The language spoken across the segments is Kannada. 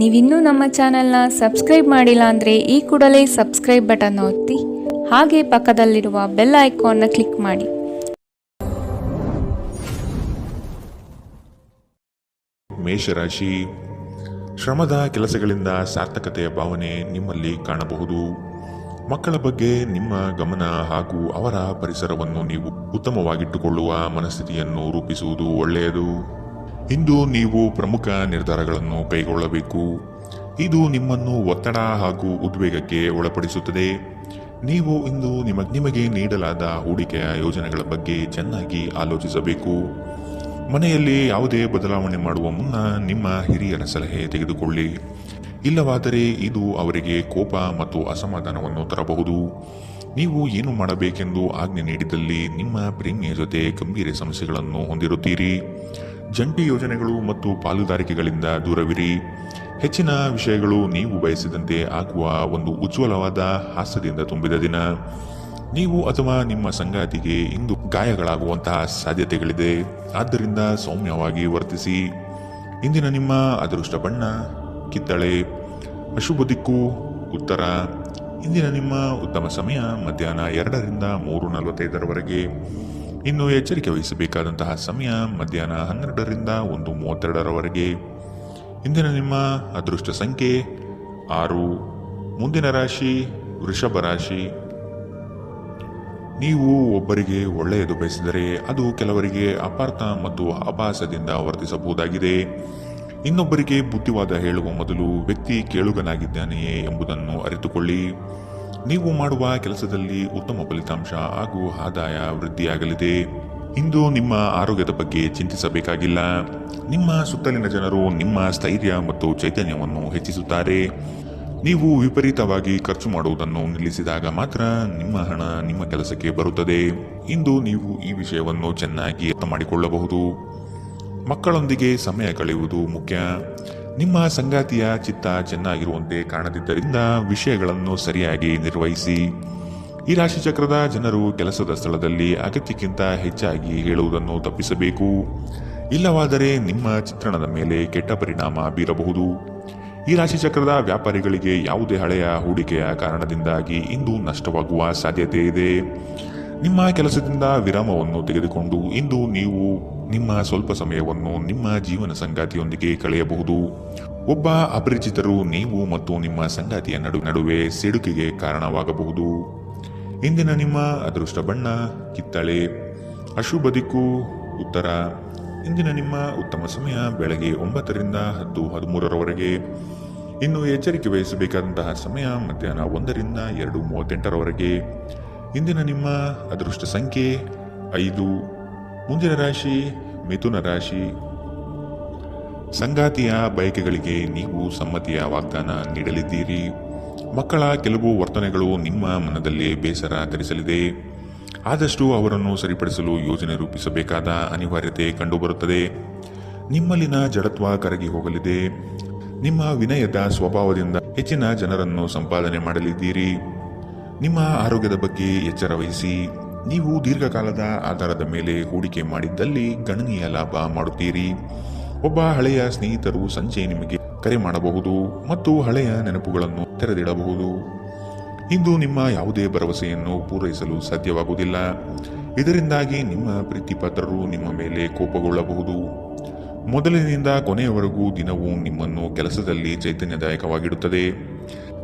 ನೀವಿನ್ನೂ ನಮ್ಮ ಚಾನೆಲ್ನ ಸಬ್ಸ್ಕ್ರೈಬ್ ಮಾಡಿಲ್ಲ ಅಂದರೆ ಈ ಕೂಡಲೇ ಸಬ್ಸ್ಕ್ರೈಬ್ ಬಟನ್ ಒತ್ತಿ, ಹಾಗೆ ಪಕ್ಕದಲ್ಲಿರುವ ಬೆಲ್ ಐಕಾನ್ನ ಕ್ಲಿಕ್ ಮಾಡಿ. ಮೇಷರಾಶಿ, ಶ್ರಮದ ಕೆಲಸಗಳಿಂದ ಸಾರ್ಥಕತೆಯ ಭಾವನೆ ನಿಮ್ಮಲ್ಲಿ ಕಾಣಬಹುದು. ಮಕ್ಕಳ ಬಗ್ಗೆ ನಿಮ್ಮ ಗಮನ ಹಾಗೂ ಅವರ ಪರಿಸರವನ್ನು ನೀವು ಉತ್ತಮವಾಗಿಟ್ಟುಕೊಳ್ಳುವ ಮನಸ್ಥಿತಿಯನ್ನು ರೂಪಿಸುವುದು ಒಳ್ಳೆಯದು. ಇಂದು ನೀವು ಪ್ರಮುಖ ನಿರ್ಧಾರಗಳನ್ನು ಕೈಗೊಳ್ಳಬೇಕು. ಇದು ನಿಮ್ಮನ್ನು ಒತ್ತಡ ಹಾಗೂ ಉದ್ವೇಗಕ್ಕೆ ಒಳಪಡಿಸುತ್ತದೆ. ನೀವು ಇಂದು ನಿಮ ನಿಮಗೆ ನೀಡಲಾದ ಹೂಡಿಕೆಯ ಯೋಜನೆಗಳ ಬಗ್ಗೆ ಚೆನ್ನಾಗಿ ಆಲೋಚಿಸಬೇಕು. ಮನೆಯಲ್ಲಿ ಯಾವುದೇ ಬದಲಾವಣೆ ಮಾಡುವ ಮುನ್ನ ನಿಮ್ಮ ಹಿರಿಯರ ಸಲಹೆ ತೆಗೆದುಕೊಳ್ಳಿ. ಇಲ್ಲವಾದರೆ ಇದು ಅವರಿಗೆ ಕೋಪ ಮತ್ತು ಅಸಮಾಧಾನವನ್ನು ತರಬಹುದು. ನೀವು ಏನು ಮಾಡಬೇಕೆಂದು ಆಜ್ಞೆ ನೀಡಿದಲ್ಲಿ ನಿಮ್ಮ ಪ್ರೇಮಿಯ ಜೊತೆ ಗಂಭೀರ ಸಮಸ್ಯೆಗಳನ್ನು ಹೊಂದಿರುತ್ತೀರಿ. ಜಂಟಿ ಯೋಜನೆಗಳು ಮತ್ತು ಪಾಲುದಾರಿಕೆಗಳಿಂದ ದೂರವಿರಿ. ಹೆಚ್ಚಿನ ವಿಷಯಗಳು ನೀವು ಬಯಸಿದಂತೆ ಆಗುವ ಒಂದು ಉಜ್ವಲವಾದ ಹಾಸ್ಯದಿಂದ ತುಂಬಿದ ದಿನ. ನೀವು ಅಥವಾ ನಿಮ್ಮ ಸಂಗಾತಿಗೆ ಇಂದು ಗಾಯಗಳಾಗುವಂತಹ ಸಾಧ್ಯತೆಗಳಿದೆ. ಆದ್ದರಿಂದ ಸೌಮ್ಯವಾಗಿ ವರ್ತಿಸಿ. ಇಂದಿನ ನಿಮ್ಮ ಅದೃಷ್ಟ ಬಣ್ಣ, ಕಿತ್ತಳೆ, ಅಶುಭ ದಿಕ್ಕು, ಉತ್ತರ. ಇಂದಿನ ನಿಮ್ಮ ಉತ್ತಮ ಸಮಯ ಮಧ್ಯಾಹ್ನ ಎರಡರಿಂದ ಮೂರು ನಲವತ್ತೈದರವರೆಗೆ. ಇನ್ನು ಎಚ್ಚರಿಕೆ ವಹಿಸಬೇಕಾದಂತಹ ಸಮಯ ಮಧ್ಯಾಹ್ನ ಹನ್ನೆರಡರಿಂದ ಒಂದು ಮೂವತ್ತೆರಡರವರೆಗೆ. ಇಂದಿನ ನಿಮ್ಮ ಅದೃಷ್ಟ ಸಂಖ್ಯೆ ಆರು. ಮುಂದಿನ ರಾಶಿ ವೃಷಭ ರಾಶಿ. ನೀವು ಒಬ್ಬರಿಗೆ ಒಳ್ಳೆಯದು ಬಯಸಿದರೆ ಅದು ಕೆಲವರಿಗೆ ಅಪಾರ್ಥ ಮತ್ತು ಅಪಾಸದಿಂದ ವರ್ತಿಸಬಹುದಾಗಿದೆ. ಇನ್ನೊಬ್ಬರಿಗೆ ಬುದ್ಧಿವಾದ ಹೇಳುವ ಮೊದಲು ವ್ಯಕ್ತಿ ಕೇಳುಗನಾಗಿದ್ದಾನೆಯೇ ಎಂಬುದನ್ನು ಅರಿತುಕೊಳ್ಳಿ. ನೀವು ಮಾಡುವ ಕೆಲಸದಲ್ಲಿ ಉತ್ತಮ ಫಲಿತಾಂಶ ಹಾಗೂ ಆದಾಯ ವೃದ್ಧಿಯಾಗಲಿದೆ. ಇಂದು ನಿಮ್ಮ ಆರೋಗ್ಯದ ಬಗ್ಗೆ ಚಿಂತಿಸಬೇಕಾಗಿಲ್ಲ. ನಿಮ್ಮ ಸುತ್ತಲಿನ ಜನರು ನಿಮ್ಮ ಸ್ಥೈರ್ಯ ಮತ್ತು ಚೈತನ್ಯವನ್ನು ಹೆಚ್ಚಿಸುತ್ತಾರೆ. ನೀವು ವಿಪರೀತವಾಗಿ ಖರ್ಚು ಮಾಡುವುದನ್ನು ನಿಲ್ಲಿಸಿದಾಗ ಮಾತ್ರ ನಿಮ್ಮ ಹಣ ನಿಮ್ಮ ಕೆಲಸಕ್ಕೆ ಬರುತ್ತದೆ. ಇಂದು ನೀವು ಈ ವಿಷಯವನ್ನು ಚೆನ್ನಾಗಿ ಅರ್ಥ ಮಾಡಿಕೊಳ್ಳಬಹುದು ಮಕ್ಕಳೊಂದಿಗೆ ಸಮಯ ಕಳೆಯುವುದು ಮುಖ್ಯ. ನಿಮ್ಮ ಸಂಗಾತಿಯ ಚಿತ್ತ ಚೆನ್ನಾಗಿರುವಂತೆ ಕಾಣದಿದ್ದರಿಂದ ವಿಷಯಗಳನ್ನು ಸರಿಯಾಗಿ ನಿರ್ವಹಿಸಿ. ಈ ರಾಶಿಚಕ್ರದ ಜನರು ಕೆಲಸದ ಸ್ಥಳದಲ್ಲಿ ಅಗತ್ಯಕ್ಕಿಂತ ಹೆಚ್ಚಾಗಿ ಹೇಳುವುದನ್ನು ತಪ್ಪಿಸಬೇಕು. ಇಲ್ಲವಾದರೆ ನಿಮ್ಮ ಚಿತ್ರಣದ ಮೇಲೆ ಕೆಟ್ಟ ಪರಿಣಾಮ ಬೀರಬಹುದು. ಈ ರಾಶಿಚಕ್ರದ ವ್ಯಾಪಾರಿಗಳಿಗೆ ಯಾವುದೇ ಹಳೆಯ ಹೂಡಿಕೆಯ ಕಾರಣದಿಂದಾಗಿ ಇಂದು ನಷ್ಟವಾಗುವ ಸಾಧ್ಯತೆ ಇದೆ ನಿಮ್ಮ ಕೆಲಸದಿಂದ ವಿರಾಮವನ್ನು ತೆಗೆದುಕೊಂಡು ಇಂದು ನೀವು ನಿಮ್ಮ ಸ್ವಲ್ಪ ಸಮಯವನ್ನು ನಿಮ್ಮ ಜೀವನ ಸಂಗಾತಿಯೊಂದಿಗೆ ಕಳೆಯಬಹುದು. ಒಬ್ಬ ಅಪರಿಚಿತರು ನೀವು ಮತ್ತು ನಿಮ್ಮ ಸಂಗಾತಿಯ ನಡು, ನಡುವೆ ಸಿಡುಕಿಗೆ ಕಾರಣವಾಗಬಹುದು. ಇಂದಿನ ನಿಮ್ಮ ಅದೃಷ್ಟ ಬಣ್ಣ, ಕಿತ್ತಳೆ, ಅಶುಭ ದಿಕ್ಕು, ಉತ್ತರ. ಇಂದಿನ ನಿಮ್ಮ ಉತ್ತಮ ಸಮಯ ಬೆಳಗ್ಗೆ ಒಂಬತ್ತರಿಂದ ಹತ್ತು, ಹದಿಮೂರರವರೆಗೆ. ಇನ್ನು ಎಚ್ಚರಿಕೆ ವಹಿಸಬೇಕಾದಂತಹ ಸಮಯ ಮಧ್ಯಾಹ್ನ ಒಂದರಿಂದ ಎರಡು ಮೂವತ್ತೆಂಟರವರೆಗೆ. ಇಂದಿನ ನಿಮ್ಮ ಅದೃಷ್ಟ ಸಂಖ್ಯೆ ಐದು. ಮುಂದಿನ ರಾಶಿ ಮಿಥುನ ರಾಶಿ. ಸಂಗಾತಿಯ ಬಯಕೆಗಳಿಗೆ ನೀವು ಸಮ್ಮತಿಯ ವಾಗ್ದಾನ ನೀಡಲಿದ್ದೀರಿ. ಮಕ್ಕಳ ಕೆಲವು ವರ್ತನೆಗಳು ನಿಮ್ಮ ಮನದಲ್ಲಿ ಬೇಸರ ಧರಿಸಲಿದೆ. ಆದಷ್ಟು ಅವರನ್ನು ಸರಿಪಡಿಸಲು ಯೋಜನೆ ರೂಪಿಸಬೇಕಾದ ಅನಿವಾರ್ಯತೆ ಕಂಡುಬರುತ್ತದೆ. ನಿಮ್ಮಲ್ಲಿನ ಜಡತ್ವ ಕರಗಿ ಹೋಗಲಿದೆ. ನಿಮ್ಮ ವಿನಯದ ಸ್ವಭಾವದಿಂದ ಹೆಚ್ಚಿನ ಜನರನ್ನು ಸಂಪಾದನೆ ಮಾಡಲಿದ್ದೀರಿ. ನಿಮ್ಮ ಆರೋಗ್ಯದ ಬಗ್ಗೆ ಎಚ್ಚರ ವಹಿಸಿ. ನೀವು ದೀರ್ಘಕಾಲದ ಆಧಾರದ ಮೇಲೆ ಹೂಡಿಕೆ ಮಾಡಿದ್ದಲ್ಲಿ ಗಣನೀಯ ಲಾಭ ಮಾಡುತ್ತೀರಿ. ಒಬ್ಬ ಹಳೆಯ ಸ್ನೇಹಿತರು ಸಂಜೆ ನಿಮಗೆ ಕರೆ ಮಾಡಬಹುದು ಮತ್ತು ಹಳೆಯ ನೆನಪುಗಳನ್ನು ತೆರೆದಿಡಬಹುದು. ಇಂದು ನಿಮ್ಮ ಯಾವುದೇ ಭರವಸೆಯನ್ನು ಪೂರೈಸಲು ಸಾಧ್ಯವಾಗುವುದಿಲ್ಲ. ಇದರಿಂದಾಗಿ ನಿಮ್ಮ ಪ್ರೀತಿಪಾತ್ರರು ನಿಮ್ಮ ಮೇಲೆ ಕೋಪಗೊಳ್ಳಬಹುದು. ಮೊದಲಿನಿಂದ ಕೊನೆಯವರೆಗೂ ದಿನವೂ ನಿಮ್ಮನ್ನು ಕೆಲಸದಲ್ಲಿ ಚೈತನ್ಯದಾಯಕವಾಗಿಡುತ್ತದೆ.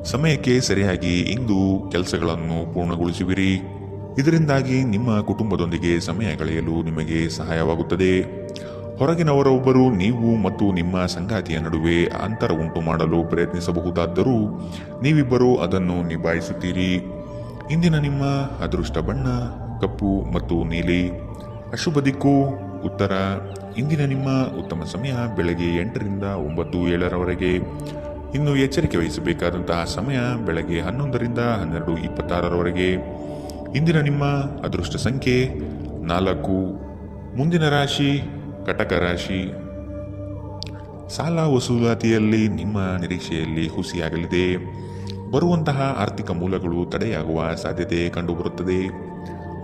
ಸಮಯಕ್ಕೆ ಸರಿಯಾಗಿ ಇಂದು ಕೆಲಸಗಳನ್ನು ಪೂರ್ಣಗೊಳಿಸುವಿರಿ. ಇದರಿಂದಾಗಿ ನಿಮ್ಮ ಕುಟುಂಬದೊಂದಿಗೆ ಸಮಯ ಕಳೆಯಲು ನಿಮಗೆ ಸಹಾಯವಾಗುತ್ತದೆ. ಹೊರಗಿನವರೊಬ್ಬರು ನೀವು ಮತ್ತು ನಿಮ್ಮ ಸಂಗಾತಿಯ ನಡುವೆ ಅಂತರ ಉಂಟು ಮಾಡಲು ಪ್ರಯತ್ನಿಸಬಹುದಾದರೂ ನೀವಿಬ್ಬರು ಅದನ್ನು ನಿಭಾಯಿಸುತ್ತೀರಿ. ಇಂದಿನ ನಿಮ್ಮ ಅದೃಷ್ಟ ಬಣ್ಣ, ಕಪ್ಪು ಮತ್ತು ನೀಲಿ, ಅಶುಭ ದಿಕ್ಕು, ಉತ್ತರ. ಇಂದಿನ ನಿಮ್ಮ ಉತ್ತಮ ಸಮಯ ಬೆಳಗ್ಗೆ ಎಂಟರಿಂದ ಒಂಬತ್ತು ಏಳರವರೆಗೆ. ಇನ್ನು ಎಚ್ಚರಿಕೆ ವಹಿಸಬೇಕಾದಂತಹ ಸಮಯ ಬೆಳಗ್ಗೆ ಹನ್ನೊಂದರಿಂದ ಹನ್ನೆರಡು ಇಪ್ಪತ್ತಾರರವರೆಗೆ. ಇಂದಿನ ನಿಮ್ಮ ಅದೃಷ್ಟ ಸಂಖ್ಯೆ ನಾಲ್ಕು. ಮುಂದಿನ ರಾಶಿ, ಕಟಕ ರಾಶಿ. ಸಾಲ ವಸೂಲಾತಿಯಲ್ಲಿ ನಿಮ್ಮ ನಿರೀಕ್ಷೆಯಲ್ಲಿ ಹುಸಿಯಾಗಲಿದೆ. ಬರುವಂತಹ ಆರ್ಥಿಕ ಮೂಲಗಳು ತಡೆಯಾಗುವ ಸಾಧ್ಯತೆ ಕಂಡುಬರುತ್ತದೆ.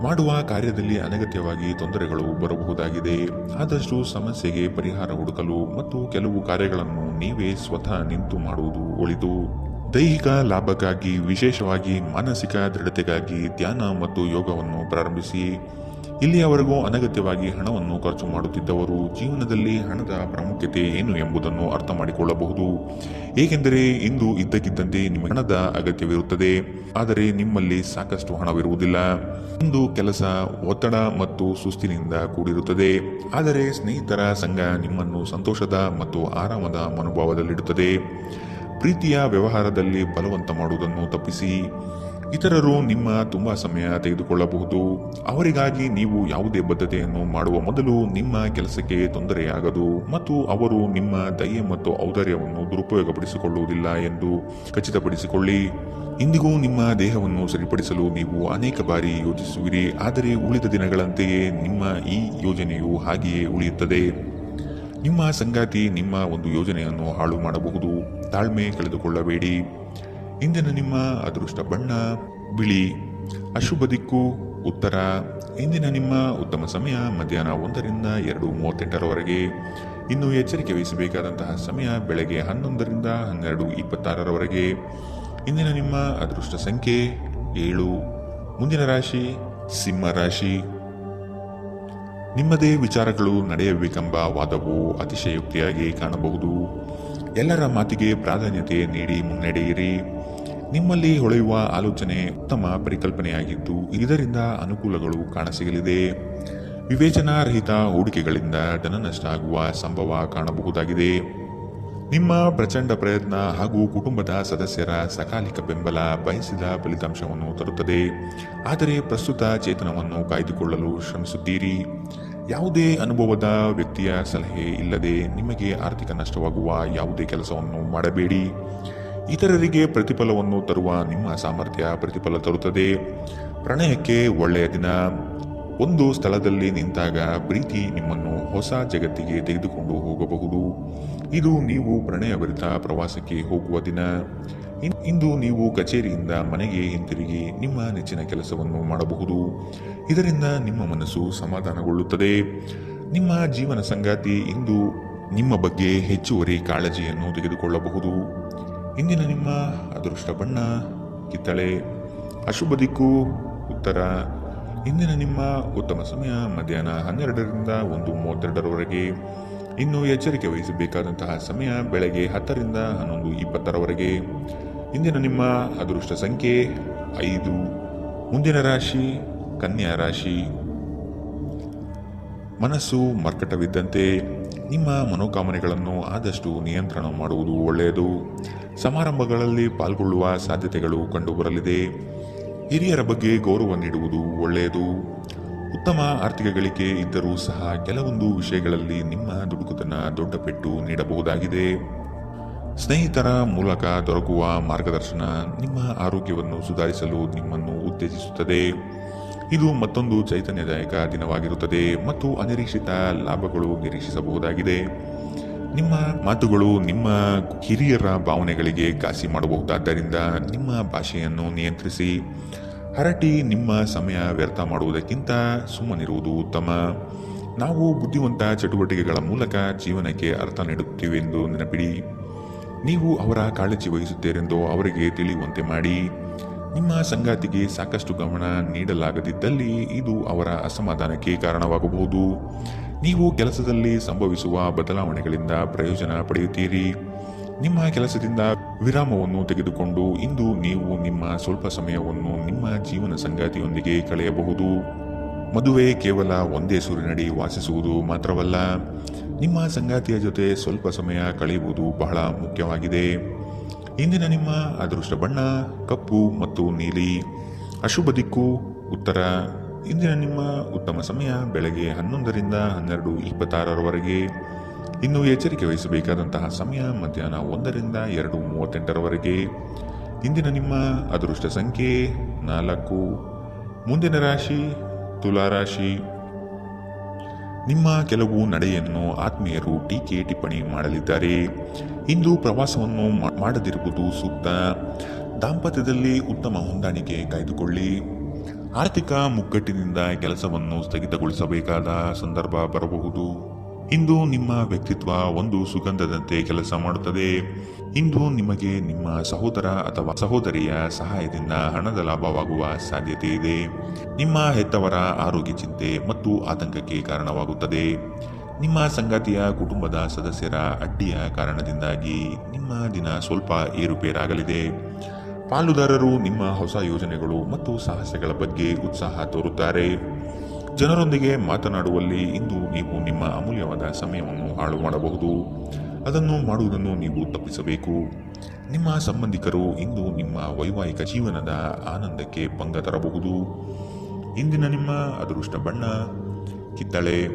ಮಾಡುವ ಕಾರ್ಯದಲ್ಲಿ ಅನಗತ್ಯವಾಗಿ ತೊಂದರೆಗಳು ಬರಬಹುದಾಗಿದೆ. ಆದಷ್ಟು ಸಮಸ್ಯೆಗೆ ಪರಿಹಾರ ಹುಡುಕಲು ಮತ್ತು ಕೆಲವು ಕಾರ್ಯಗಳನ್ನು ನೀವೇ ಸ್ವತಃ ನಿಂತು ಮಾಡುವುದು ಒಳಿತು. ದೈಹಿಕ ಲಾಭಕ್ಕಾಗಿ, ವಿಶೇಷವಾಗಿ ಮಾನಸಿಕ ದೃಢತೆಗಾಗಿ ಧ್ಯಾನ ಮತ್ತು ಯೋಗವನ್ನು ಪ್ರಾರಂಭಿಸಿ, ಇಲ್ಲಿಯವರೆಗೂ ಅನಗತ್ಯವಾಗಿ ಹಣವನ್ನು ಖರ್ಚು ಮಾಡುತ್ತಿದ್ದವರು ಜೀವನದಲ್ಲಿ ಹಣದ ಪ್ರಾಮುಖ್ಯತೆ ಏನು ಎಂಬುದನ್ನು ಅರ್ಥ ಮಾಡಿಕೊಳ್ಳಬಹುದು. ಏಕೆಂದರೆ ಇಂದು ಇದ್ದಕ್ಕಿದ್ದಂತೆ ನಿಮ್ಮ ಹಣದ ಅಗತ್ಯವಿರುತ್ತದೆ, ಆದರೆ ನಿಮ್ಮಲ್ಲಿ ಸಾಕಷ್ಟು ಹಣವಿರುವುದಿಲ್ಲ. ಇಂದು ಕೆಲಸ, ಒತ್ತಡ ಮತ್ತು ಸುಸ್ತಿನಿಂದ ಕೂಡಿರುತ್ತದೆ, ಆದರೆ ಸ್ನೇಹಿತರ ಸಂಘ ನಿಮ್ಮನ್ನು ಸಂತೋಷದ ಮತ್ತು ಆರಾಮದ ಮನೋಭಾವದಲ್ಲಿಡುತ್ತದೆ. ಪ್ರೀತಿಯ ವ್ಯವಹಾರದಲ್ಲಿ ಬಲವಂತ ಮಾಡುವುದನ್ನು ತಪ್ಪಿಸಿ ಇತರರು ನಿಮ್ಮ ತುಂಬಾ ಸಮಯ ತೆಗೆದುಕೊಳ್ಳಬಹುದು. ಅವರಿಗಾಗಿ ನೀವು ಯಾವುದೇ ಬದ್ಧತೆಯನ್ನು ಮಾಡುವ ಮೊದಲು ನಿಮ್ಮ ಕೆಲಸಕ್ಕೆ ತೊಂದರೆಯಾಗದು ಮತ್ತು ಅವರು ನಿಮ್ಮ ದಯೆ ಮತ್ತು ಔದಾರ್ಯವನ್ನು ದುರುಪಯೋಗಪಡಿಸಿಕೊಳ್ಳುವುದಿಲ್ಲ ಎಂದು ಖಚಿತಪಡಿಸಿಕೊಳ್ಳಿ. ಇಂದಿಗೂ ನಿಮ್ಮ ದೇಹವನ್ನು ಸರಿಪಡಿಸಲು ನೀವು ಅನೇಕ ಬಾರಿ ಯೋಚಿಸುವಿರಿ, ಆದರೆ ಉಳಿದ ದಿನಗಳಂತೆಯೇ ನಿಮ್ಮ ಈ ಯೋಜನೆಯು ಹಾಗೆಯೇ ಉಳಿಯುತ್ತದೆ. ನಿಮ್ಮ ಸಂಗಾತಿ ನಿಮ್ಮ ಒಂದು ಯೋಜನೆಯನ್ನು ಹಾಳು ಮಾಡಬಹುದು. ತಾಳ್ಮೆ ಕಳೆದುಕೊಳ್ಳಬೇಡಿ. ಇಂದಿನ ನಿಮ್ಮ ಅದೃಷ್ಟ ಬಣ್ಣ, ಬಿಳಿ, ಅಶುಭ ದಿಕ್ಕು, ಉತ್ತರ. ಇಂದಿನ ನಿಮ್ಮ ಉತ್ತಮ ಸಮಯ ಮಧ್ಯಾಹ್ನ ಒಂದರಿಂದ ಎರಡು ಮೂವತ್ತೆಂಟರವರೆಗೆ. ಇನ್ನು ಎಚ್ಚರಿಕೆ ವಹಿಸಬೇಕಾದಂತಹ ಸಮಯ ಬೆಳಗ್ಗೆ ಹನ್ನೊಂದರಿಂದ ಹನ್ನೆರಡು ಇಪ್ಪತ್ತಾರರವರೆಗೆ. ಇಂದಿನ ನಿಮ್ಮ ಅದೃಷ್ಟ ಸಂಖ್ಯೆ ಏಳು. ಮುಂದಿನ ರಾಶಿ ಸಿಂಹ ರಾಶಿ. ನಿಮ್ಮದೇ ವಿಚಾರಗಳು ನಡೆಯಬೇಕೆಂಬ ವಾದವು ಅತಿಶಯೋಕ್ತಿಯಾಗಿ ಕಾಣಬಹುದು. ಎಲ್ಲರ ಮಾತಿಗೆ ಪ್ರಾಧಾನ್ಯತೆ ನೀಡಿ ಮುನ್ನಡೆಯಿರಿ. ನಿಮ್ಮಲ್ಲಿ ಹೊಳೆಯುವ ಆಲೋಚನೆ ಉತ್ತಮ ಪರಿಕಲ್ಪನೆಯಾಗಿದ್ದು, ಇದರಿಂದ ಅನುಕೂಲಗಳು ಕಾಣಸಿಗಲಿದೆ. ವಿವೇಚನಾರಹಿತ ಹೂಡಿಕೆಗಳಿಂದ ಧನನಷ್ಟ ಆಗುವ ಸಂಭವ ಕಾಣಬಹುದಾಗಿದೆ. ನಿಮ್ಮ ಪ್ರಚಂಡ ಪ್ರಯತ್ನ ಹಾಗೂ ಕುಟುಂಬದ ಸದಸ್ಯರ ಸಕಾಲಿಕ ಬೆಂಬಲ ಬಯಸಿದ ಫಲಿತಾಂಶವನ್ನು ತರುತ್ತದೆ. ಆದರೆ ಪ್ರಸ್ತುತ ಚೇತನವನ್ನು ಕಾಯ್ದುಕೊಳ್ಳಲು ಶ್ರಮಿಸುತ್ತೀರಿ. ಯಾವುದೇ ಅನುಭವದ ವ್ಯಕ್ತಿಯ ಸಲಹೆ ಇಲ್ಲದೆ ನಿಮಗೆ ಆರ್ಥಿಕ ನಷ್ಟವಾಗುವ ಯಾವುದೇ ಕೆಲಸವನ್ನು ಮಾಡಬೇಡಿ. ಇತರರಿಗೆ ಪ್ರತಿಫಲವನ್ನು ತರುವ ನಿಮ್ಮ ಸಾಮರ್ಥ್ಯ ಪ್ರತಿಫಲ ತರುತ್ತದೆ. ಪ್ರಣಯಕ್ಕೆ ಒಳ್ಳೆಯ ದಿನ. ಒಂದು ಸ್ಥಳದಲ್ಲಿ ನಿಂತಾಗ ಪ್ರೀತಿ ನಿಮ್ಮನ್ನು ಹೊಸ ಜಗತ್ತಿಗೆ ತೆಗೆದುಕೊಂಡು ಹೋಗಬಹುದು. ಇದು ನೀವು ಪ್ರಣಯಭರಿತ ಪ್ರವಾಸಕ್ಕೆ ಹೋಗುವ ದಿನ. ಇಂದು ನೀವು ಕಚೇರಿಯಿಂದ ಮನೆಗೆ ಹಿಂತಿರುಗಿ ನಿಮ್ಮ ನೆಚ್ಚಿನ ಕೆಲಸವನ್ನು ಮಾಡಬಹುದು. ಇದರಿಂದ ನಿಮ್ಮ ಮನಸ್ಸು ಸಮಾಧಾನಗೊಳ್ಳುತ್ತದೆ. ನಿಮ್ಮ ಜೀವನ ಸಂಗಾತಿ ಇಂದು ನಿಮ್ಮ ಬಗ್ಗೆ ಹೆಚ್ಚುವರಿ ಕಾಳಜಿಯನ್ನು ತೆಗೆದುಕೊಳ್ಳಬಹುದು. ಇಂದಿನ ನಿಮ್ಮ ಅದೃಷ್ಟ ಬಣ್ಣ, ಕಿತ್ತಳೆ, ಅಶುಭ ದಿಕ್ಕು, ಉತ್ತರ. ಇಂದಿನ ನಿಮ್ಮ ಉತ್ತಮ ಸಮಯ ಮಧ್ಯಾಹ್ನ ಹನ್ನೆರಡರಿಂದ ಒಂದು ಮೂವತ್ತೆರಡರವರೆಗೆ. ಇನ್ನು ಎಚ್ಚರಿಕೆ ವಹಿಸಬೇಕಾದಂತಹ ಸಮಯ ಬೆಳಗ್ಗೆ ಹತ್ತರಿಂದ ಹನ್ನೊಂದು ಇಪ್ಪತ್ತರವರೆಗೆ. ಇಂದಿನ ನಿಮ್ಮ ಅದೃಷ್ಟ ಸಂಖ್ಯೆ ಐದು. ಮುಂದಿನ ರಾಶಿ, ಕನ್ಯಾ ರಾಶಿ. ಮನಸ್ಸು ಮರ್ಕಟವಿದ್ದಂತೆ ನಿಮ್ಮ ಮನೋಕಾಮನೆಗಳನ್ನು ಆದಷ್ಟು ನಿಯಂತ್ರಣ ಮಾಡುವುದು ಒಳ್ಳೆಯದು. ಸಮಾರಂಭಗಳಲ್ಲಿ ಪಾಲ್ಗೊಳ್ಳುವ ಸಾಧ್ಯತೆಗಳು ಕಂಡುಬರಲಿದೆ. ಹಿರಿಯರ ಬಗ್ಗೆ ಗೌರವ ನೀಡುವುದು ಒಳ್ಳೆಯದು. ಉತ್ತಮ ಆರ್ಥಿಕ ಗಳಿಕೆ ಇದ್ದರೂ ಸಹ ಕೆಲವೊಂದು ವಿಷಯಗಳಲ್ಲಿ ನಿಮ್ಮ ದುಡುಕುತನ ದೊಡ್ಡ ಪೆಟ್ಟು ನೀಡಬಹುದಾಗಿದೆ. ಸ್ನೇಹಿತರ ಮೂಲಕ ದೊರಕುವ ಮಾರ್ಗದರ್ಶನ ನಿಮ್ಮ ಆರೋಗ್ಯವನ್ನು ಸುಧಾರಿಸಲು ನಿಮ್ಮನ್ನು ಉತ್ತೇಜಿಸುತ್ತದೆ. ಇದು ಮತ್ತೊಂದು ಚೈತನ್ಯದಾಯಕ ದಿನವಾಗಿರುತ್ತದೆ ಮತ್ತು ಅನಿರೀಕ್ಷಿತ ಲಾಭಗಳು ನಿರೀಕ್ಷಿಸಬಹುದಾಗಿದೆ. ನಿಮ್ಮ ಮಾತುಗಳು ನಿಮ್ಮ ಹಿರಿಯರ ಭಾವನೆಗಳಿಗೆ ಘಾಸಿ ಮಾಡಬಹುದಾದ್ದರಿಂದ ನಿಮ್ಮ ಭಾಷೆಯನ್ನು ನಿಯಂತ್ರಿಸಿ, ಹರಟಿ ನಿಮ್ಮ ಸಮಯ ವ್ಯರ್ಥ ಮಾಡುವುದಕ್ಕಿಂತ ಸುಮ್ಮನಿರುವುದು ಉತ್ತಮ. ನಾವು ಬುದ್ಧಿವಂತ ಚಟುವಟಿಕೆಗಳ ಮೂಲಕ ಜೀವನಕ್ಕೆ ಅರ್ಥ ನೀಡುತ್ತೀವೆಂದು ನೆನಪಿಡಿ. ನೀವು ಅವರ ಕಾಳಜಿ ವಹಿಸುತ್ತೀರೆಂದು ಅವರಿಗೆ ತಿಳಿಯುವಂತೆ ಮಾಡಿ. ನಿಮ್ಮ ಸಂಗಾತಿಗೆ ಸಾಕಷ್ಟು ಗಮನ ನೀಡಲಾಗದಿದ್ದಲ್ಲಿ ಇದು ಅವರ ಅಸಮಾಧಾನಕ್ಕೆ ಕಾರಣವಾಗಬಹುದು. ನೀವು ಕೆಲಸದಲ್ಲಿ ಸಂಭವಿಸುವ ಬದಲಾವಣೆಗಳಿಂದ ಪ್ರಯೋಜನ ಪಡೆಯುತ್ತೀರಿ. ನಿಮ್ಮ ಕೆಲಸದಿಂದ ವಿರಾಮವನ್ನು ತೆಗೆದುಕೊಂಡು ಇಂದು ನೀವು ನಿಮ್ಮ ಸ್ವಲ್ಪ ಸಮಯವನ್ನು ನಿಮ್ಮ ಜೀವನ ಸಂಗಾತಿಯೊಂದಿಗೆ ಕಳೆಯಬಹುದು. ಮದುವೆ ಕೇವಲ ಒಂದೇ ಸೂರಿನಡಿ ವಾಸಿಸುವುದು ಮಾತ್ರವಲ್ಲ. ನಿಮ್ಮ ಸಂಗಾತಿಯ ಜೊತೆ ಸ್ವಲ್ಪ ಸಮಯ ಕಳೆಯುವುದು ಬಹಳ ಮುಖ್ಯವಾಗಿದೆ. ಇಂದಿನ ನಿಮ್ಮ ಅದೃಷ್ಟ ಬಣ್ಣ, ಕಪ್ಪು ಮತ್ತು ನೀಲಿ, ಅಶುಭ ದಿಕ್ಕು, ಉತ್ತರ. ಇಂದಿನ ನಿಮ್ಮ ಉತ್ತಮ ಸಮಯ ಬೆಳಗ್ಗೆ ಹನ್ನೊಂದರಿಂದ ಹನ್ನೆರಡು ಇಪ್ಪತ್ತಾರರವರೆಗೆ. ಇನ್ನು ಎಚ್ಚರಿಕೆ ವಹಿಸಬೇಕಾದಂತಹ ಸಮಯ ಮಧ್ಯಾಹ್ನ ಒಂದರಿಂದ ಎರಡು ಮೂವತ್ತೆಂಟರವರೆಗೆ. ಇಂದಿನ ನಿಮ್ಮ ಅದೃಷ್ಟ ಸಂಖ್ಯೆ ನಾಲ್ಕು. ಮುಂದಿನ ರಾಶಿ, ತುಲಾರಾಶಿ. ನಿಮ್ಮ ಕೆಲವು ನಡೆಯನ್ನು ಆತ್ಮೀಯರು ಟೀಕೆ ಟಿಪ್ಪಣಿ ಮಾಡಲಿದ್ದಾರೆ. ಇಂದು ಪ್ರವಾಸವನ್ನು ಮಾಡದಿರುವುದು ಸೂಕ್ತ. ದಾಂಪತ್ಯದಲ್ಲಿ ಉತ್ತಮ ಹೊಂದಾಣಿಕೆ ಕಾಯ್ದುಕೊಳ್ಳಿ. ಆರ್ಥಿಕ ಮುಗ್ಗಟ್ಟಿನಿಂದ ಕೆಲಸವನ್ನು ಸ್ಥಗಿತಗೊಳಿಸಬೇಕಾದ ಸಂದರ್ಭ ಬರಬಹುದು. ಇಂದು ನಿಮ್ಮ ವ್ಯಕ್ತಿತ್ವ ಒಂದು ಸುಗಂಧದಂತೆ ಕೆಲಸ ಮಾಡುತ್ತದೆ. ಇಂದು ನಿಮಗೆ ನಿಮ್ಮ ಸಹೋದರ ಅಥವಾ ಸಹೋದರಿಯ ಸಹಾಯದಿಂದ ಹಣದ ಲಾಭವಾಗುವ ಸಾಧ್ಯತೆ ಇದೆ. ನಿಮ್ಮ ಹೆತ್ತವರ ಆರೋಗ್ಯ ಚಿಂತೆ ಮತ್ತು ಆತಂಕಕ್ಕೆ ಕಾರಣವಾಗುತ್ತದೆ. ನಿಮ್ಮ ಸಂಗಾತಿಯ ಕುಟುಂಬದ ಸದಸ್ಯರ ಅಡ್ಡಿಯ ಕಾರಣದಿಂದಾಗಿ ನಿಮ್ಮ ದಿನ ಸ್ವಲ್ಪ ಏರುಪೇರಾಗಲಿದೆ. ಪಾಲುದಾರರು ನಿಮ್ಮ ಹೊಸ ಯೋಜನೆಗಳು ಮತ್ತು ಸಾಹಸಗಳ ಬಗ್ಗೆ ಉತ್ಸಾಹ ತೋರುತ್ತಾರೆ. ಜನರೊಂದಿಗೆ ಮಾತನಾಡುವಲ್ಲಿ ಇಂದು ನೀವು ನಿಮ್ಮ ಅಮೂಲ್ಯವಾದ ಸಮಯವನ್ನು ಹಾಳು ಮಾಡಬಹುದು. ಅದನ್ನು ಮಾಡುವುದನ್ನು ನೀವು ತಪ್ಪಿಸಬೇಕು. ನಿಮ್ಮ ಸಂಬಂಧಿಕರು ಇಂದು ನಿಮ್ಮ ವೈವಾಹಿಕ ಜೀವನದ ಆನಂದಕ್ಕೆ ಭಂಗ ತರಬಹುದು. ಇಂದಿನ ನಿಮ್ಮ ಅದೃಷ್ಟ ಬಣ್ಣ, ಕಿತ್ತಳೆ,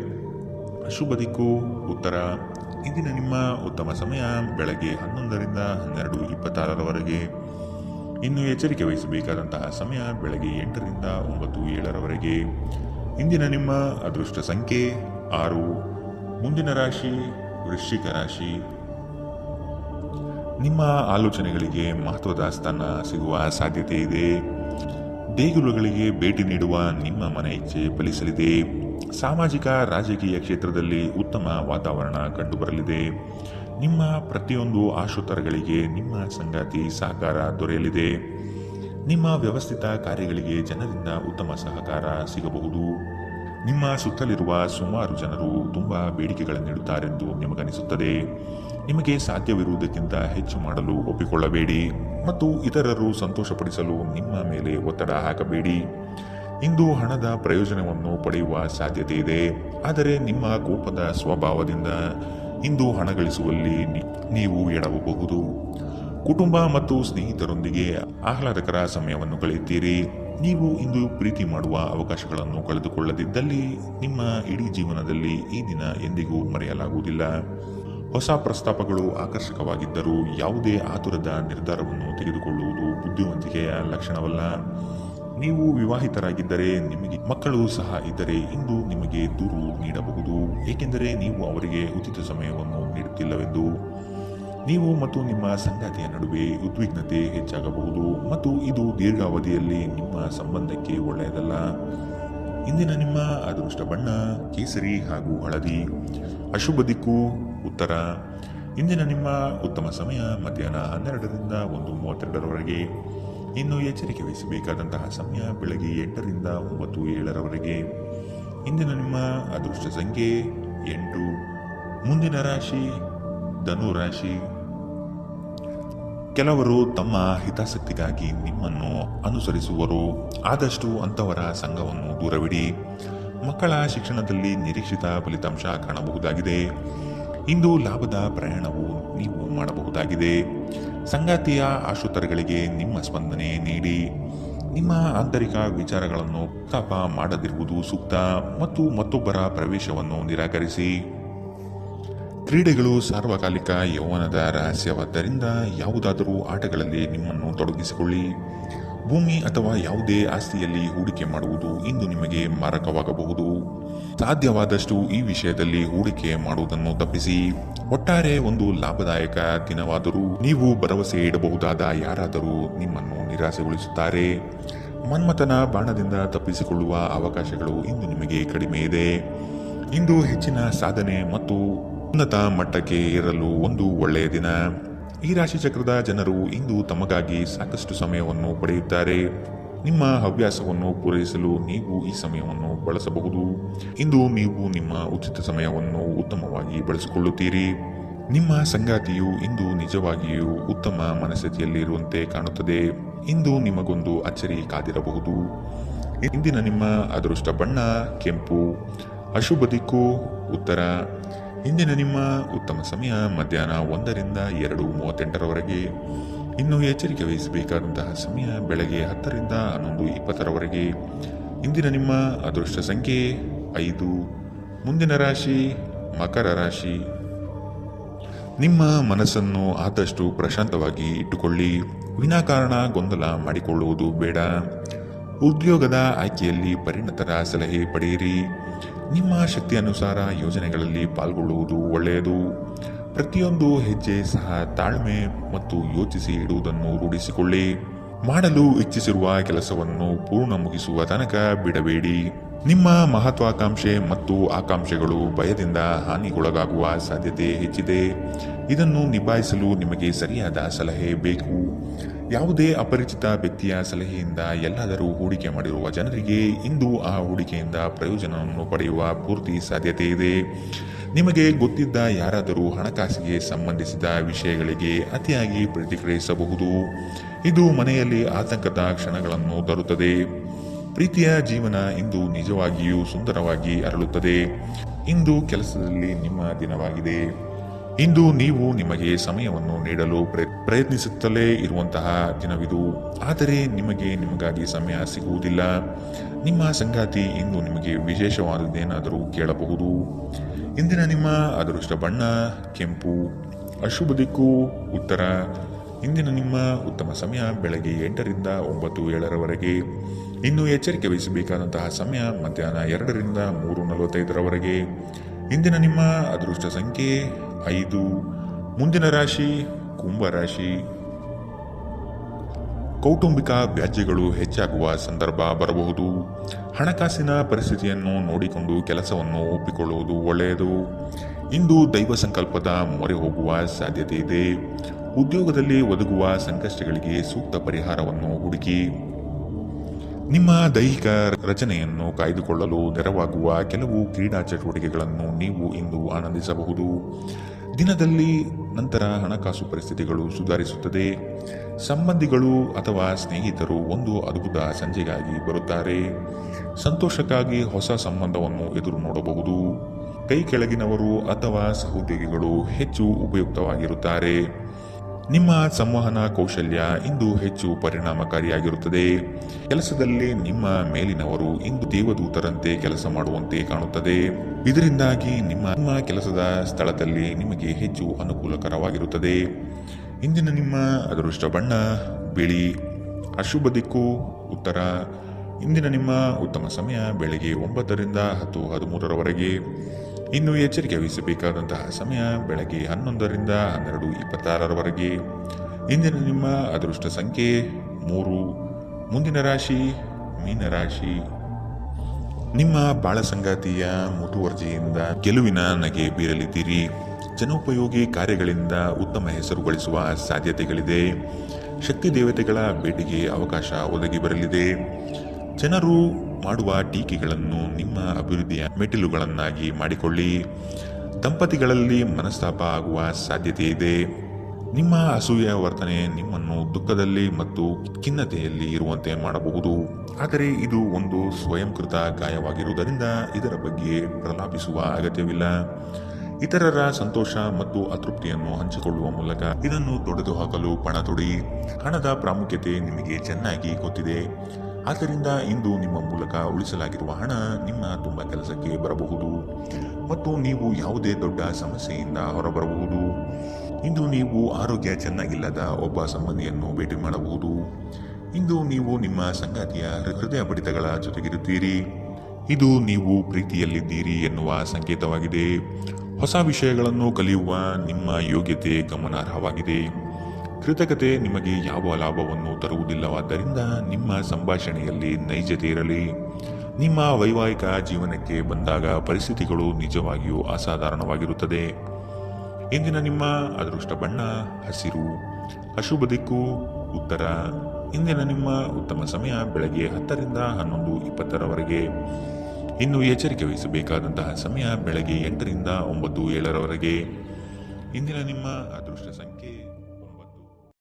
ಶುಭ ದಿಕ್ಕು, ಉತ್ತರ. ಇಂದಿನ ನಿಮ್ಮ ಉತ್ತಮ ಸಮಯ ಬೆಳಗ್ಗೆ ಹನ್ನೊಂದರಿಂದ ಹನ್ನೆರಡು ಇಪ್ಪತ್ತಾರರವರೆಗೆ. ಇನ್ನು ಎಚ್ಚರಿಕೆ ವಹಿಸಬೇಕಾದಂತಹ ಸಮಯ ಬೆಳಗ್ಗೆ ಎಂಟರಿಂದ ಒಂಬತ್ತು ಏಳರವರೆಗೆ. ಇಂದಿನ ನಿಮ್ಮ ಅದೃಷ್ಟ ಸಂಖ್ಯೆ ಆರು. ಮುಂದಿನ ರಾಶಿ, ವೃಶ್ಚಿಕ ರಾಶಿ. ನಿಮ್ಮ ಆಲೋಚನೆಗಳಿಗೆ ಮಹತ್ವದ ಸ್ಥಾನ ಸಿಗುವ ಸಾಧ್ಯತೆ ಇದೆ. ದೇಗುಲಗಳಿಗೆ ಭೇಟಿ ನೀಡುವ ನಿಮ್ಮ ಮನ ಇಚ್ಛೆ ಫಲಿಸಲಿದೆ. ಸಾಮಾಜಿಕ, ರಾಜಕೀಯ ಕ್ಷೇತ್ರದಲ್ಲಿ ಉತ್ತಮ ವಾತಾವರಣ ಕಂಡುಬರಲಿದೆ. ನಿಮ್ಮ ಪ್ರತಿಯೊಂದು ಆಶೋತ್ತರಗಳಿಗೆ ನಿಮ್ಮ ಸಂಗಾತಿ ಸಹಕಾರ ದೊರೆಯಲಿದೆ. ನಿಮ್ಮ ವ್ಯವಸ್ಥಿತ ಕಾರ್ಯಗಳಿಗೆ ಜನರಿಂದ ಉತ್ತಮ ಸಹಕಾರ ಸಿಗಬಹುದು. ನಿಮ್ಮ ಸುತ್ತಲಿರುವ ಸುಮಾರು ಜನರು ತುಂಬಾ ಬೇಡಿಕೆಗಳನ್ನಿಡುತ್ತಾರೆಂದು ನಿಮಗನಿಸುತ್ತದೆ. ನಿಮಗೆ ಸಾಧ್ಯವಿರುವುದಕ್ಕಿಂತ ಹೆಚ್ಚು ಮಾಡಲು ಒಪ್ಪಿಕೊಳ್ಳಬೇಡಿ ಮತ್ತು ಇತರರು ಸಂತೋಷಪಡಿಸಲು ನಿಮ್ಮ ಮೇಲೆ ಒತ್ತಡ ಹಾಕಬೇಡಿ. ಇಂದು ಹಣದ ಪ್ರಯೋಜನವನ್ನು ಪಡೆಯುವ ಸಾಧ್ಯತೆ ಇದೆ. ಆದರೆ ನಿಮ್ಮ ಕೋಪದ ಸ್ವಭಾವದಿಂದ ಇಂದು ಹಣ ಗಳಿಸುವಲ್ಲಿ ನೀವು ಎಡವಬಹುದು. ಕುಟುಂಬ ಮತ್ತು ಸ್ನೇಹಿತರೊಂದಿಗೆ ಆಹ್ಲಾದಕರ ಸಮಯವನ್ನು ಕಳೆಯುತ್ತೀರಿ. ನೀವು ಇಂದು ಪ್ರೀತಿ ಮಾಡುವ ಅವಕಾಶಗಳನ್ನು ಕಳೆದುಕೊಳ್ಳದಿದ್ದಲ್ಲಿ ನಿಮ್ಮ ಇಡೀ ಜೀವನದಲ್ಲಿ ಈ ದಿನ ಎಂದಿಗೂ ಮರೆಯಲಾಗುವುದಿಲ್ಲ. ಹೊಸ ಪ್ರಸ್ತಾಪಗಳು ಆಕರ್ಷಕವಾಗಿದ್ದರೂ ಯಾವುದೇ ಆತುರದ ನಿರ್ಧಾರವನ್ನು ತೆಗೆದುಕೊಳ್ಳುವುದು ಬುದ್ಧಿವಂತಿಕೆಯ ಲಕ್ಷಣವಲ್ಲ. ನೀವು ವಿವಾಹಿತರಾಗಿದ್ದರೆ ನಿಮಗೆ ಮಕ್ಕಳು ಸಹ ಇದ್ದರೆ ಇಂದು ನಿಮಗೆ ದೂರು ನೀಡಬಹುದು. ಏಕೆಂದರೆ ನೀವು ಅವರಿಗೆ ಉಚಿತ ಸಮಯವನ್ನು ನೀಡುತ್ತಿಲ್ಲವೆಂದು ನೀವು ಮತ್ತು ನಿಮ್ಮ ಸಂಗಾತಿಯ ನಡುವೆ ಉದ್ವಿಗ್ನತೆ ಹೆಚ್ಚಾಗಬಹುದು ಮತ್ತು ಇದು ದೀರ್ಘಾವಧಿಯಲ್ಲಿ ನಿಮ್ಮ ಸಂಬಂಧಕ್ಕೆ ಒಳ್ಳೆಯದಲ್ಲ. ಇಂದಿನ ನಿಮ್ಮ ಅದೃಷ್ಟ ಬಣ್ಣ, ಕೇಸರಿ ಹಾಗೂ ಹಳದಿ, ಅಶುಭ ದಿಕ್ಕು, ಉತ್ತರ. ಇಂದಿನ ನಿಮ್ಮ ಉತ್ತಮ ಸಮಯ ಮಧ್ಯಾಹ್ನ ಹನ್ನೆರಡರಿಂದ ಒಂದು ಮೂವತ್ತೆರಡರವರೆಗೆ. ಇನ್ನು ಎಚ್ಚರಿಕೆ ವಹಿಸಬೇಕಾದಂತಹ ಸಮಯ ಬೆಳಗ್ಗೆ ಎಂಟರಿಂದ ಒಂಬತ್ತು ಏಳರವರೆಗೆ. ಇಂದಿನ ನಿಮ್ಮ ಅದೃಷ್ಟ ಸಂಖ್ಯೆ ಎಂಟು. ಮುಂದಿನ ರಾಶಿ ಧನು ರಾಶಿ ಕೆಲವರು ತಮ್ಮ ಹಿತಾಸಕ್ತಿಗಾಗಿ ನಿಮ್ಮನ್ನು ಅನುಸರಿಸುವರು. ಆದಷ್ಟು ಅಂಥವರ ಸಂಘವನ್ನು ದೂರವಿಡಿ. ಮಕ್ಕಳ ಶಿಕ್ಷಣದಲ್ಲಿ ನಿರೀಕ್ಷಿತ ಫಲಿತಾಂಶ ಕಾಣಬಹುದಾಗಿದೆ. ಇಂದು ಲಾಭದ ಪ್ರಯಾಣವು ನೀವು ಮಾಡಬಹುದಾಗಿದೆ. ಸಂಗಾತಿಯ ಆಶೋತ್ತರಗಳಿಗೆ ನಿಮ್ಮ ಸ್ಪಂದನೆ ನೀಡಿ. ನಿಮ್ಮ ಆಂತರಿಕ ವಿಚಾರಗಳನ್ನು ತಾಪ ಮಾಡದಿರುವುದು ಸೂಕ್ತ ಮತ್ತು ಮತ್ತೊಬ್ಬರ ಪ್ರವೇಶವನ್ನು ನಿರಾಕರಿಸಿ. ಕ್ರೀಡೆಗಳು ಸಾರ್ವಕಾಲಿಕ ಯೌವನದ ರಹಸ್ಯವಾದ್ದರಿಂದ ಯಾವುದಾದರೂ ಆಟಗಳಲ್ಲಿ ನಿಮ್ಮನ್ನು ತೊಡಗಿಸಿಕೊಳ್ಳಿ. ಭೂಮಿ ಅಥವಾ ಯಾವುದೇ ಆಸ್ತಿಯಲ್ಲಿ ಹೂಡಿಕೆ ಮಾಡುವುದು ಇಂದು ನಿಮಗೆ ಮಾರಕವಾಗಬಹುದು. ಸಾಧ್ಯವಾದಷ್ಟು ಈ ವಿಷಯದಲ್ಲಿ ಹೂಡಿಕೆ ಮಾಡುವುದನ್ನು ತಪ್ಪಿಸಿ. ಒಟ್ಟಾರೆ ಒಂದು ಲಾಭದಾಯಕ ದಿನವಾದರೂ ನೀವು ಭರವಸೆ ಇಡಬಹುದಾದ ಯಾರಾದರೂ ನಿಮ್ಮನ್ನು ನಿರಾಸೆಗೊಳಿಸುತ್ತಾರೆ. ಮನ್ಮಥನ ಬಾಣದಿಂದ ತಪ್ಪಿಸಿಕೊಳ್ಳುವ ಅವಕಾಶಗಳು ಇಂದು ನಿಮಗೆ ಕಡಿಮೆ ಇದೆ. ಇಂದು ಹೆಚ್ಚಿನ ಸಾಧನೆ ಮತ್ತು ಉನ್ನತ ಮಟ್ಟಕ್ಕೆ ಏರಲು ಒಂದು ಒಳ್ಳೆಯ ದಿನ. ಈ ರಾಶಿ ಚಕ್ರದ ಜನರು ಇಂದು ತಮಗಾಗಿ ಸಾಕಷ್ಟು ಸಮಯವನ್ನು ಪಡೆಯುತ್ತಾರೆ. ನಿಮ್ಮ ಹವ್ಯಾಸವನ್ನು ಪೂರೈಸಲು ನೀವು ಈ ಸಮಯವನ್ನು ಬಳಸಬಹುದು. ಇಂದು ನೀವು ನಿಮ್ಮ ಉಚಿತ ಸಮಯವನ್ನು ಉತ್ತಮವಾಗಿ ಬಳಸಿಕೊಳ್ಳುತ್ತೀರಿ. ನಿಮ್ಮ ಸಂಗಾತಿಯು ಇಂದು ನಿಜವಾಗಿಯೂ ಉತ್ತಮ ಮನಸ್ಥಿತಿಯಲ್ಲಿರುವಂತೆ ಕಾಣುತ್ತದೆ. ಇಂದು ನಿಮಗೊಂದು ಅಚ್ಚರಿ ಕಾದಿರಬಹುದು ಇಂದಿನ ನಿಮ್ಮ ಅದೃಷ್ಟ ಬಣ್ಣ, ಕೆಂಪು, ಅಶುಭ ದಿಕ್ಕು, ಉತ್ತರ. ಇಂದಿನ ನಿಮ್ಮ ಉತ್ತಮ ಸಮಯ, ಮಧ್ಯಾಹ್ನ ಒಂದರಿಂದ ಎರಡು ಮೂವತ್ತೆಂಟರವರೆಗೆ. ಇನ್ನು ಎಚ್ಚರಿಕೆ ವಹಿಸಬೇಕಾದಂತಹ ಸಮಯ ಬೆಳಗ್ಗೆ ಹತ್ತರಿಂದ ಹನ್ನೊಂದು ಇಪ್ಪತ್ತರವರೆಗೆ. ಇಂದಿನ ನಿಮ್ಮ ಅದೃಷ್ಟ ಸಂಖ್ಯೆ ಐದು. ಮುಂದಿನ ರಾಶಿ ಮಕರ ರಾಶಿ. ನಿಮ್ಮ ಮನಸ್ಸನ್ನು ಆದಷ್ಟು ಪ್ರಶಾಂತವಾಗಿ ಇಟ್ಟುಕೊಳ್ಳಿ. ವಿನಾಕಾರಣ ಗೊಂದಲ ಮಾಡಿಕೊಳ್ಳುವುದು ಬೇಡ. ಉದ್ಯೋಗದ ಆಯ್ಕೆಯಲ್ಲಿ ಪರಿಣತರ ಸಲಹೆ ಪಡೆಯಿರಿ. ನಿಮ್ಮ ಶಕ್ತಿ ಅನುಸಾರ ಯೋಜನೆಗಳಲ್ಲಿ ಪಾಲ್ಗೊಳ್ಳುವುದು ಒಳ್ಳೆಯದು. ಪ್ರತಿಯೊಂದು ಹೆಜ್ಜೆ ಸಹ ತಾಳ್ಮೆ ಮತ್ತು ಯೋಚಿಸಿ ಇಡುವುದನ್ನು ರೂಢಿಸಿಕೊಳ್ಳಿ. ಮಾಡಲು ಇಚ್ಛಿಸಿರುವ ಕೆಲಸವನ್ನು ಪೂರ್ಣ ಮುಗಿಸುವ ತನಕ ಬಿಡಬೇಡಿ. ನಿಮ್ಮ ಮಹತ್ವಾಕಾಂಕ್ಷೆ ಮತ್ತು ಆಕಾಂಕ್ಷೆಗಳು ಭಯದಿಂದ ಹಾನಿಗೊಳಗಾಗುವ ಸಾಧ್ಯತೆ ಹೆಚ್ಚಿದೆ. ಇದನ್ನು ನಿಭಾಯಿಸಲು ನಿಮಗೆ ಸರಿಯಾದ ಸಲಹೆ ಬೇಕು. ಯಾವುದೇ ಅಪರಿಚಿತ ವ್ಯಕ್ತಿಯ ಸಲಹೆಯಿಂದ ಎಲ್ಲಾದರೂ ಹೂಡಿಕೆ ಮಾಡಿರುವ ಜನರಿಗೆ ಇಂದು ಆ ಹೂಡಿಕೆಯಿಂದ ಪ್ರಯೋಜನವನ್ನು ಪಡೆಯುವ ಪೂರ್ತಿ ಸಾಧ್ಯತೆ ಇದೆ. ನಿಮಗೆ ಗೊತ್ತಿದ್ದ ಯಾರಾದರೂ ಹಣಕಾಸಿಗೆ ಸಂಬಂಧಿಸಿದ ವಿಷಯಗಳಿಗೆ ಅತಿಯಾಗಿ ಪ್ರತಿಕ್ರಿಯಿಸಬಹುದು. ಇದು ಮನೆಯಲ್ಲಿ ಆತಂಕದ ಕ್ಷಣಗಳನ್ನು ತರುತ್ತದೆ. ಪ್ರೀತಿಯ ಜೀವನ ಇಂದು ನಿಜವಾಗಿಯೂ ಸುಂದರವಾಗಿ ಅರಳುತ್ತದೆ. ಇಂದು ಕೆಲಸದಲ್ಲಿ ನಿಮ್ಮ ದಿನವಾಗಿದೆ. ಇಂದು ನೀವು ನಿಮಗೆ ಸಮಯವನ್ನು ನೀಡಲು ಪ್ರಯ- ಪ್ರಯತ್ನಿಸುತ್ತಲೇ ಇರುವಂತಹ ದಿನವಿದು. ಆದರೆ ನಿಮಗೆ ನಿಮಗಾಗಿ ಸಮಯ ಸಿಗುವುದಿಲ್ಲ. ನಿಮ್ಮ ಸಂಗಾತಿ ಇಂದು ನಿಮಗೆ ವಿಶೇಷವಾದದ್ದೇನಾದರೂ ಕೇಳಬಹುದು. ಇಂದಿನ ನಿಮ್ಮ ಅದೃಷ್ಟ ಬಣ್ಣ, ಕೆಂಪು, ಅಶುಭ ದಿಕ್ಕು, ಉತ್ತರ. ಇಂದಿನ ನಿಮ್ಮ ಉತ್ತಮ ಸಮಯ ಬೆಳಗ್ಗೆ ಎಂಟರಿಂದ ಒಂಬತ್ತು ಏಳರವರೆಗೆ. ಇನ್ನು ಎಚ್ಚರಿಕೆ ವಹಿಸಬೇಕಾದಂತಹ ಸಮಯ ಮಧ್ಯಾಹ್ನ ಎರಡರಿಂದ ಮೂರು ನಲವತ್ತೈದರವರೆಗೆ. ಇಂದಿನ ನಿಮ್ಮ ಅದೃಷ್ಟ ಸಂಖ್ಯೆ ಐದು. ಮುಂದಿನ ರಾಶಿ ಕುಂಭ ರಾಶಿ. ಕೌಟುಂಬಿಕ ವ್ಯಾಜ್ಯಗಳು ಹೆಚ್ಚಾಗುವ ಸಂದರ್ಭ ಬರಬಹುದು. ಹಣಕಾಸಿನ ಪರಿಸ್ಥಿತಿಯನ್ನು ನೋಡಿಕೊಂಡು ಕೆಲಸವನ್ನು ಒಪ್ಪಿಕೊಳ್ಳುವುದು ಒಳ್ಳೆಯದು. ಇಂದು ದೈವ ಸಂಕಲ್ಪದ ಮೊರೆ ಹೋಗುವ ಸಾಧ್ಯತೆ ಇದೆ. ಉದ್ಯೋಗದಲ್ಲಿ ಒದಗುವ ಸಂಕಷ್ಟಗಳಿಗೆ ಸೂಕ್ತ ಪರಿಹಾರವನ್ನು ಹುಡುಕಿ. ನಿಮ್ಮ ದೈಹಿಕ ರಚನೆಯನ್ನು ಕಾಯ್ದುಕೊಳ್ಳಲು ನೆರವಾಗುವ ಕೆಲವು ಕ್ರೀಡಾ ಚಟುವಟಿಕೆಗಳನ್ನು ನೀವು ಇಂದು ಆನಂದಿಸಬಹುದು. ದಿನದಲ್ಲಿ ನಂತರ ಹಣಕಾಸು ಪರಿಸ್ಥಿತಿಗಳು ಸುಧಾರಿಸುತ್ತದೆ. ಸಂಬಂಧಿಗಳು ಅಥವಾ ಸ್ನೇಹಿತರು ಒಂದು ಅದ್ಭುತ ಸಂಜೆಗಾಗಿ ಬರುತ್ತಾರೆ. ಸಂತೋಷಕ್ಕಾಗಿ ಹೊಸ ಸಂಬಂಧವನ್ನು ಎದುರು ನೋಡಬಹುದು. ಕೈ ಕೆಳಗಿನವರು ಅಥವಾ ಸಹೋದ್ಯೋಗಿಗಳು ಹೆಚ್ಚು ಉಪಯುಕ್ತವಾಗಿರುತ್ತಾರೆ. ನಿಮ್ಮ ಸಂವಹನ ಕೌಶಲ್ಯ ಇಂದು ಹೆಚ್ಚು ಪರಿಣಾಮಕಾರಿಯಾಗಿರುತ್ತದೆ. ಕೆಲಸದಲ್ಲಿ ನಿಮ್ಮ ಮೇಲಿನವರು ಇಂದು ದೇವದೂತರಂತೆ ಕೆಲಸ ಮಾಡುವಂತೆ ಕಾಣುತ್ತದೆ. ಇದರಿಂದಾಗಿ ನಿಮ್ಮ ನಿಮ್ಮ ಕೆಲಸದ ಸ್ಥಳದಲ್ಲಿ ನಿಮಗೆ ಹೆಚ್ಚು ಅನುಕೂಲಕರವಾಗಿರುತ್ತದೆ. ಇಂದಿನ ನಿಮ್ಮ ಅದೃಷ್ಟ ಬಣ್ಣ, ಬಿಳಿ, ಅಶುಭ ದಿಕ್ಕು, ಉತ್ತರ. ಇಂದಿನ ನಿಮ್ಮ ಉತ್ತಮ ಸಮಯ ಬೆಳಗ್ಗೆ ಒಂಬತ್ತರಿಂದ ಹತ್ತು ಹದಿಮೂರರವರೆಗೆ. ಇನ್ನು ಎಚ್ಚರಿಕೆ ವಹಿಸಬೇಕಾದಂತಹ ಸಮಯ ಬೆಳಗ್ಗೆ ಹನ್ನೊಂದರಿಂದ ಹನ್ನೆರಡು ಇಪ್ಪತ್ತಾರರವರೆಗೆ. ಇಂದಿನ ನಿಮ್ಮ ಅದೃಷ್ಟ ಸಂಖ್ಯೆ ಮೂರು. ಮುಂದಿನ ರಾಶಿ ಮೀನರಾಶಿ ನಿಮ್ಮ ಬಾಳ ಸಂಗಾತಿಯ ಮುತುವರ್ಜಿಯಿಂದ ಗೆಲುವಿನ ನಗೆ ಬೀರಲಿದ್ದೀರಿ. ಜನೋಪಯೋಗಿ ಕಾರ್ಯಗಳಿಂದ ಉತ್ತಮ ಹೆಸರು ಗಳಿಸುವ ಸಾಧ್ಯತೆಗಳಿದೆ. ಶಕ್ತಿ ದೇವತೆಗಳ ಭೇಟಿಗೆ ಅವಕಾಶ ಒದಗಿ ಬರಲಿದೆ. ಜನರು ಮಾಡುವ ಟೀಕೆಗಳನ್ನು ನಿಮ್ಮ ಅಭಿವೃದ್ಧಿಯ ಮೆಟ್ಟಿಲುಗಳನ್ನಾಗಿ ಮಾಡಿಕೊಳ್ಳಿ. ದಂಪತಿಗಳಲ್ಲಿ ಮನಸ್ತಾಪ ಆಗುವ ಸಾಧ್ಯತೆ ಇದೆ. ನಿಮ್ಮ ಅಸೂಯ ವರ್ತನೆ ನಿಮ್ಮನ್ನು ದುಃಖದಲ್ಲಿ ಮತ್ತು ಖಿನ್ನತೆಯಲ್ಲಿ ಇರುವಂತೆ ಮಾಡಬಹುದು. ಆದರೆ ಇದು ಒಂದು ಸ್ವಯಂಕೃತ ಗಾಯವಾಗಿರುವುದರಿಂದ ಇದರ ಬಗ್ಗೆ ಪ್ರಲಾಪಿಸುವ ಅಗತ್ಯವಿಲ್ಲ. ಇತರರ ಸಂತೋಷ ಮತ್ತು ಅತೃಪ್ತಿಯನ್ನು ಹಂಚಿಕೊಳ್ಳುವ ಮೂಲಕ ಇದನ್ನು ತೊಡೆದು ಹಾಕಲು ಪಣ ತೊಡಿ. ಹಣದ ಪ್ರಾಮುಖ್ಯತೆ ನಿಮಗೆ ಚೆನ್ನಾಗಿ ಗೊತ್ತಿದೆ. ಆದ್ದರಿಂದ ಇಂದು ನಿಮ್ಮ ಮೂಲಕ ಉಳಿಸಲಾಗಿರುವ ಹಣ ನಿಮ್ಮ ತುಂಬ ಕೆಲಸಕ್ಕೆ ಬರಬಹುದು. ಮತ್ತು ನೀವು ಯಾವುದೇ ದೊಡ್ಡ ಸಮಸ್ಯೆಯಿಂದ ಹೊರಬರಬಹುದು. ಇಂದು ನೀವು ಆರೋಗ್ಯ ಚೆನ್ನಾಗಿಲ್ಲದ ಒಬ್ಬ ಸಂಬಂಧಿಯನ್ನು ಭೇಟಿ ಮಾಡಬಹುದು. ಇಂದು ನೀವು ನಿಮ್ಮ ಸಂಗಾತಿಯ ಹೃದಯ ಬಡಿತಗಳ ಜೊತೆಗಿರುತ್ತೀರಿ. ಇದು ನೀವು ಪ್ರೀತಿಯಲ್ಲಿದ್ದೀರಿ ಎನ್ನುವ ಸಂಕೇತವಾಗಿದೆ. ಹೊಸ ವಿಷಯಗಳನ್ನು ಕಲಿಯುವ ನಿಮ್ಮ ಯೋಗ್ಯತೆ ಗಮನಾರ್ಹವಾಗಿದೆ. ಕೃತಕತೆ ನಿಮಗೆ ಯಾವ ಲಾಭವನ್ನು ತರುವುದಿಲ್ಲವಾದ್ದರಿಂದ ನಿಮ್ಮ ಸಂಭಾಷಣೆಯಲ್ಲಿ ನೈಜತೆ ಇರಲಿ. ನಿಮ್ಮ ವೈವಾಹಿಕ ಜೀವನಕ್ಕೆ ಬಂದಾಗ ಪರಿಸ್ಥಿತಿಗಳು ನಿಜವಾಗಿಯೂ ಅಸಾಧಾರಣವಾಗಿರುತ್ತದೆ. ಇಂದಿನ ನಿಮ್ಮ ಅದೃಷ್ಟ ಬಣ್ಣ, ಹಸಿರು, ಅಶುಭ ದಿಕ್ಕು, ಉತ್ತರ. ಇಂದಿನ ನಿಮ್ಮ ಉತ್ತಮ ಸಮಯ ಬೆಳಗ್ಗೆ ಹತ್ತರಿಂದ ಹನ್ನೊಂದು ಇಪ್ಪತ್ತರವರೆಗೆ. ಇನ್ನು ಎಚ್ಚರಿಕೆ ವಹಿಸಬೇಕಾದಂತಹ ಸಮಯ ಬೆಳಗ್ಗೆ ಎಂಟರಿಂದ ಒಂಬತ್ತು ಏಳರವರೆಗೆ. ಇಂದಿನ ನಿಮ್ಮ ಅದೃಷ್ಟ